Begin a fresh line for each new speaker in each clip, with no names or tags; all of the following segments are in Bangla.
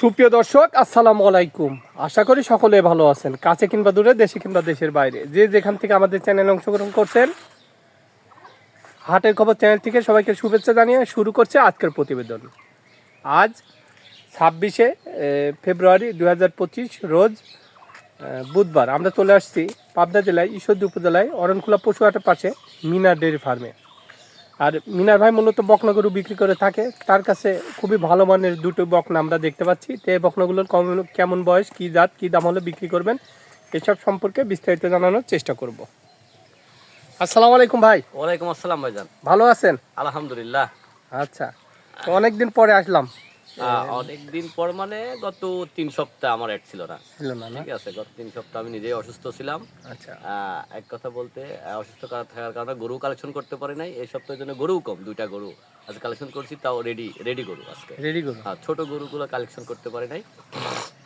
সুপ্রিয় দর্শক, আসসালামু আলাইকুম। আশা করি সকলে ভালো আছেন, কাছে কিংবা দূরে, দেশে কিংবা দেশের বাইরে। যে যেখান থেকে আমাদের চ্যানেলে অংশগ্রহণ করছেন, হাটের খবর চ্যানেল থেকে সবাইকে শুভেচ্ছা জানিয়ে শুরু করছে আজকের প্রতিবেদন। আজ ছাব্বিশে ফেব্রুয়ারি দু হাজার পঁচিশ, রোজ বুধবার। আমরা চলে আসছি পাবনা জেলায়, ঈশ্বরদী উপজেলায় অরণখোলা পশুহাটের পাশে মিনার ডেয়ারি ফার্মে। আর মিনার ভাই মূলত বকনা গরু বিক্রি করে থাকে। তার কাছে খুবই ভালো মানের দুটো বকনা আমরা দেখতে পাচ্ছি। তো এই বকনাগুলোর কম- কেমন বয়স কি জাত কি দাম হলে বিক্রি করবেন এসব সম্পর্কে বিস্তারিত জানানোর চেষ্টা করব। আসসালামু আলাইকুম ভাই।
ওয়ালাইকুম আসসালাম ভাইজান।
ভালো আছেন?
আলহামদুলিল্লাহ।
আচ্ছা অনেকদিন পরে আসলাম।
অনেকদিন পর মানে গত তিন সপ্তাহ আমার অ্যাড ছিল না। ঠিক আছে গত তিন সপ্তাহ আমি নিজেই অসুস্থ ছিলাম।
আচ্ছা।
এক কথা বলতে অসুস্থ থাকার কারণে গরু কালেকশন করতে পারি নাই। এই সপ্তাহের জন্য গরু কম দুইটা গরু আজ কালেকশন করছি তাও রেডি রেডি গরু আজকে।
রেডি করুন
হ্যাঁ ছোট গরুগুলো কালেকশন করতে পারি নাই।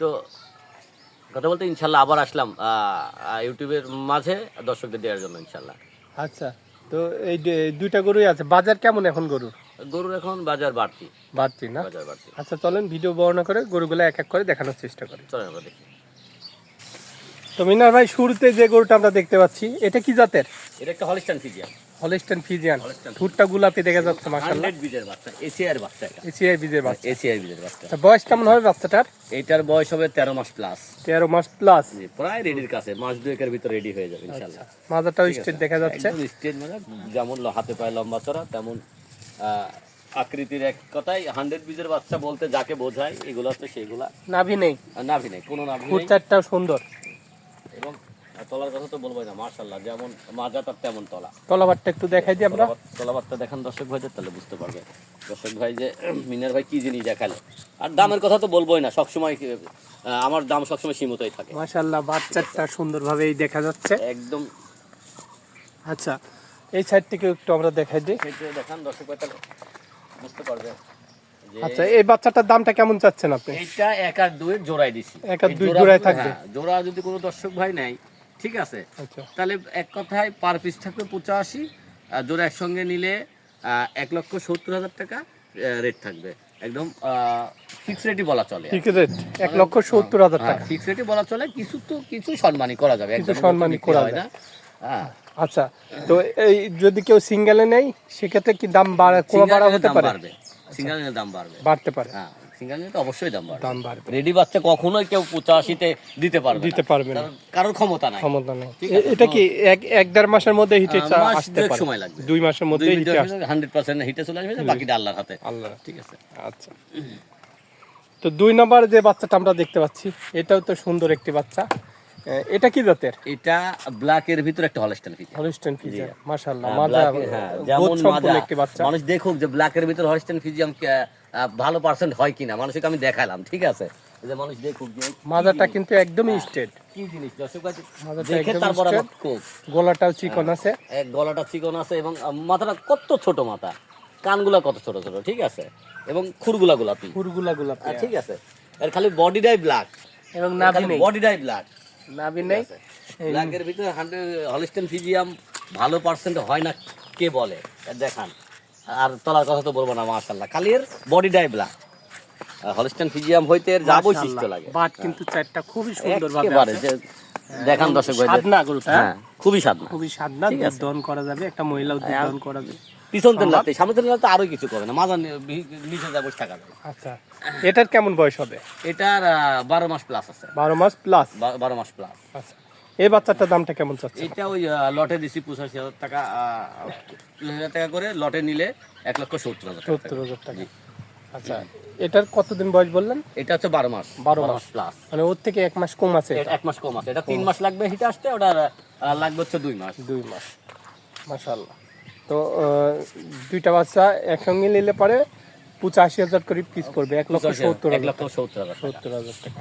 তো কথা বলতে ইনশাল্লাহ আবার আসলাম ইউটিউবের মাঝে দর্শকদের দেওয়ার জন্য ইনশাল্লাহ।
আচ্ছা। তো এই দুইটা গরুই আছে। বাজার কেমন এখন গরুর?
গরুর এখন বাজার বাড়তি।
বাড়তি না?
বাজার বাড়তি।
আচ্ছা চলেন ভিডিও বর্ণনা করে গরুগুলো এক এক করে দেখানোর চেষ্টা করি।
চলেন আমরা দেখি।
তো মিনার ভাই শুরুতে যে গরুটা আমরা দেখতে পাচ্ছি এটা কি জাতের?
এটা একটা হলিস্টান ফিজিয়ান।
হলিস্টান ফিজিয়ান ঠুটটা গোলাপি দেখা যাচ্ছে মাশাআল্লাহ।
হান্ড্রেড বীজের বাচ্চা এসিআর বাচ্চা এটা।
বীজের বাচ্চা।
এসিআর বীজের বাচ্চা।
আচ্ছা বয়স কেমন হবে বাচ্চাটার?
এটার বয়স হবে তেরো মাস প্লাস
তেরো মাস প্লাস
প্রায় রেডির কাছে মাস দুয়েকের ভিতর রেডি হয়ে যাবে
মাজাটাও স্টেট দেখা যাচ্ছে।
মানে যেমন হাতে পায়ে লম্বা চড়া তেমন আকৃতির এক কথাই। হান্ড্রেড বীজের বাচ্চা বলতে যাকে বোঝায় এগুলো হচ্ছে সেগুলা
নাভি নেই।
নাভি নেই কোনো নাভি
ফুট চারটাও সুন্দর।
তলার কথা তো বলবোই না মার্শাল্লাহ যেমন মাজা তার তেমন তলা।
তলাবারটা একটু দেখাই দিই আমরা।
তলাবাতটা দেখান দর্শক ভাইদের তাহলে বুঝতে পারবে। দর্শক ভাই যে মিনার ভাই কি জিনিস দেখাল? আর দামের কথা তো বলবোই না সবসময় আমার দাম সবসময় সীমিতই থাকে।
মাশাআল্লাহ বাচ্চাটা সুন্দরভাবেই দেখা যাচ্ছে।
একদম।
আচ্ছা এই সাইড থেকে একটু আমরা দেখাই দিই।
দেখান দর্শক ভাই তাহলে বুঝতে পারবে
আচ্ছা এই বাচ্চাটার দামটা কেমন চাচ্ছেন আপনি?
এইটা এক আর দুয়ের জোড়ায় দিছি।
এক আর দুই
জোড়া
জোড়ায়
যদি-
থাকবে।
হ্যাঁ, জোড়া যদি কোনো দর্শক ভাই নেয় ঠিক আছে?
আচ্ছা।
তাহলে এক কথায় পার পিস থাকবে পঁচাশি জোড়া একসঙ্গে নিলে এক লক্ষ সত্তর হাজার টাকা রেট থাকবে। একদম ফিক্স রেটই বলা চলে।
ঠিক রেট এক লক্ষ সত্তর হাজার টাকা।
ফিক্স রেটই বলা চলে কিছু তো কিছু সম্মানই করা যাবে
কিছু
একদম
সম্মানী করা
হয়। না। হ্যাঁ।
আচ্ছা তো এই যদি কেউ সিঙ্গেলে নেই সেক্ষেত্রে কি দাম বাড়া কমা বাড়া হতে পারে?
সিঙ্গেল দাম বাড়বে।
বাড়তে পারে।
হ্যাঁ। সিঙ্গেল নিলে তো অবশ্যই দাম বাড়বে।
দাম বাড়বে।
রেডি বাচ্চা কখনোই কেউ পঁচাশিতে দিতে পারবে
দিতে পারবে না।
কারোর ক্ষমতা নাই।
ক্ষমতা নেই। এটা কি এক এক দেড় মাসের মধ্যে হিটে আসতে পারে।
সময় লাগবে।
দুই মাসের মধ্যে হিটে আসবে।
হান্ড্রেড পার্সেন্ট হিটে চলে আসবে বাকিটা আল্লাহর হাতে।
আল্লাহ।
ঠিক আছে।
আচ্ছা। তো দুই নম্বর যে বাচ্চাটা আমরা দেখতে পাচ্ছি এটাও তো সুন্দর একটি বাচ্চা। এটা কি জাতের?
এটা ব্ল্যাকের ভিতরে একটা হলস্টাইন ফিজিয়ান
হলিস্টেন ফিজিয়া মাশাআল্লাহ
হ্যাঁ, এর- হ্যাঁ, যেমন মাজা।
একটি বাচ্চা।
মানুষ দেখুক যে ব্ল্যাকের ভিতরে হলস্টাইন ফিজিয়াম ভালো পার্সেন্ট হয় কিনা মানুষকে আমি দেখালাম ঠিক আছে? এই যে মানুষ দেখুক যে জিনিস,
কিন্তু একদমই স্ট্রেট
কি জিনিস দর্শক
মাজাটা
দেখে তারপর
গলাটাও চিকন আছে।
এক গলাটা চিকন আছে এবং মাথাটা কত ছোট মাথা? কানগুলা কত ছোট ছোট ঠিক আছে? এবং খুরগুলা গোলাপি।
খুরগুলা গোলাপি
ঠিক আছে? এর খালি বডিটাই ব্ল্যাক
এবং নাভি নেই।
বডিটাই ব্ল্যাক
নাভি নেই
ব্ল্যাকের ভিতরে হান্ড্রেড হলিস্টেন ফিজিয়াম ভালো পার্সেন্ট হয় না কে বলে? দেখান। আর তলার কথা তো বলব না মাশাল্লাহ খালি এর বডিটাই ব্ল্যাক হলিস্টেন ফিজিয়াম হইতে এর যা বৈশিষ্ট্য লাগে।
বাট কিন্তু চারটা খুবই সুন্দর ভাবে
দেখান দর্শক ভাই
সাদনা গরুটা।
হ্যাঁ খুবই স্বাদ না
খুবই সাদনা দহন করা যাবে একটা মহিলা দহন করা যাবে।
পিছন তেল লাগতে সামনে তেল লাগতে আরও কিছু করে না মাথা নিচে যা বসে থাকা যায়।
আচ্ছা এটার কেমন বয়স হবে?
এটার বারো মাস প্লাস আছে।
বারো মাস প্লাস
বারো মাস প্লাস
আচ্ছা এই বাচ্চাটার দামটা কেমন চাচ্ছে?
এটা ওই লটে দিছি পঁচাশি হাজার টাকা পঁচিশ হাজার টাকা করে লটে নিলে এক লক্ষ সত্তর হাজার
সত্তর হাজার টাকা। আচ্ছা এটার কতদিন বয়স বললেন?
এটা হচ্ছে বারো মাস
বারো মাস।
প্লাস
মানে ওর থেকে এক মাস কম আছে
এক মাস কম আছে। এটা তিন মাস লাগবে হিটে আসতে ওটা লাগবে হচ্ছে দুই মাস।
দুই মাস। মাশাল্লাহ তো আহ, দুইটা বাচ্চা একসঙ্গে নিলে পরে পঁচাশি হাজার করে পিস পড়বে এক লক্ষ সত্তর
এক
হাজার
লক্ষ সত্তর হাজার টাকা।
সত্তর হাজার টাকা।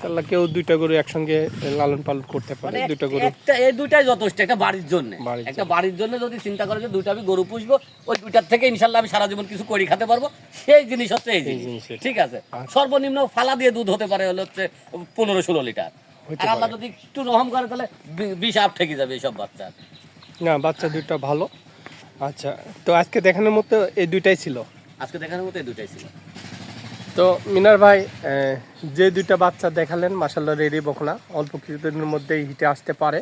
তাহলে কেউ দুইটা গরু একসঙ্গে লালন পালন করতে পারে
মানে
দুইটা গরু।
একটা এই দুইটাই যথেষ্ট একটা বাড়ির জন্য। একটা বাড়ির জন্য যদি চিন্তা করে যে দুইটা আমি গরু পুষবো ওই দুইটার থেকে ইনশাল্লাহ আমি সারা জীবন কিছু করে খেতে পারব। সেই জিনিস হচ্ছে এই জিনিস। ঠিক আছে? সর্বনিম্ন ফালা দিয়ে দুধ হতে পারে হলো হচ্ছে পনেরো ষোলো লিটার। আর আল্লাহ যদি একটু রহম করে তাহলে বিষ আপ ঠেকে যাবে এইসব বাচ্চা
না বাচ্চা দুইটা ভালো। আচ্ছা তো আজকে দেখানোর মতো এই দুইটাই ছিল?
আজকে দেখানোর মতো এই দুইটাই ছিল।
তো মিনার ভাই যে দুইটা বাচ্চা দেখালেন মাসাল্লাহ রেডি বকনা অল্প কিছুদিনের মধ্যেই হিটে আসতে পারে।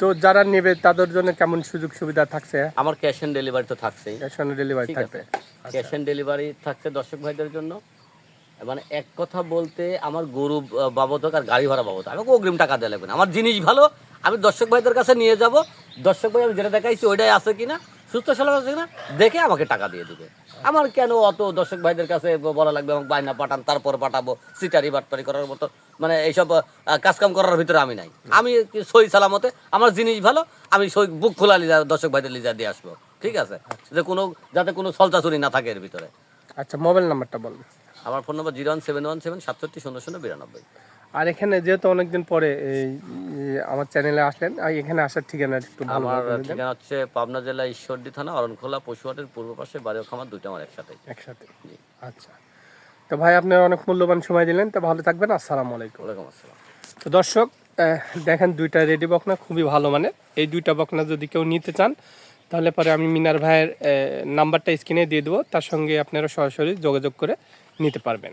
তো যারা নেবে তাদের জন্য কেমন সুযোগ সুবিধা থাকছে?
আমার ক্যাশ অন ডেলিভারি তো থাকছেই।
ক্যাশ অন ডেলিভারি থাকবে।
ক্যাশ অন ডেলিভারি থাকছে দর্শক ভাইদের জন্য। মানে এক কথা বলতে আমার গরু বাবদ হোক আর গাড়ি ভাড়া বাবদ আমাকে অগ্রিম টাকা দেওয়া লাগবে না। আমার জিনিস ভালো আমি দর্শক ভাইদের কাছে নিয়ে যাব। দর্শক ভাই আমি যেটা দেখাইছি ওইটাই আছে কিনা? সুস্থ সলাম আছে কিনা? দেখে আমাকে টাকা দিয়ে দিবে। আমার কেন অত দর্শক ভাইদের কাছে বলা লাগবে আমাকে বায়না পাঠান তারপর পাঠাবো সিটারি বাটপারি করার মতো? মানে এইসব কাজকাম করার ভিতরে আমি নাই। আমি সই সালামতে আমার জিনিস ভালো আমি সই বুক খোলা লিজা দর্শক ভাইদের লিজা দিয়ে আসব। ঠিক আছে? যে কোনো যাতে কোনো সলচাচুরি না থাকে এর ভিতরে।
আচ্ছা মোবাইল নাম্বারটা বলবেন
আমার phone number zero one seven one seven সাতষট্টি শূন্য শূন্য বিরানব্বই।
আর এখানে যেহেতু অনেকদিন পরে এই আমার চ্যানেলে আসলেন আর এখানে আসার ঠিকানা একটু
আমার ঠিকানা হচ্ছে পাবনা জেলা ঈশ্বরদী থানা অরণখোলা পশুহাটের পূর্ব পাশে বাড়িও খামার দুইটা আমার একসাথে।
একসাথে। আচ্ছা। তো ভাই আপনি অনেক মূল্যবান সময় দিলেন তো ভালো থাকবেন আসসালামু আলাইকুম।
ওয়ালাইকুম আসসালাম।
তো দর্শক দেখেন দুইটা রেডি বকনা খুবই ভালো মানে এই দুইটা বকনা যদি কেউ নিতে চান তাহলে পরে আমি মিনার ভাইয়ের নাম্বারটা স্ক্রিনে দিয়ে দেবো তার সঙ্গে আপনারা সরাসরি যোগাযোগ করে নিতে পারবেন।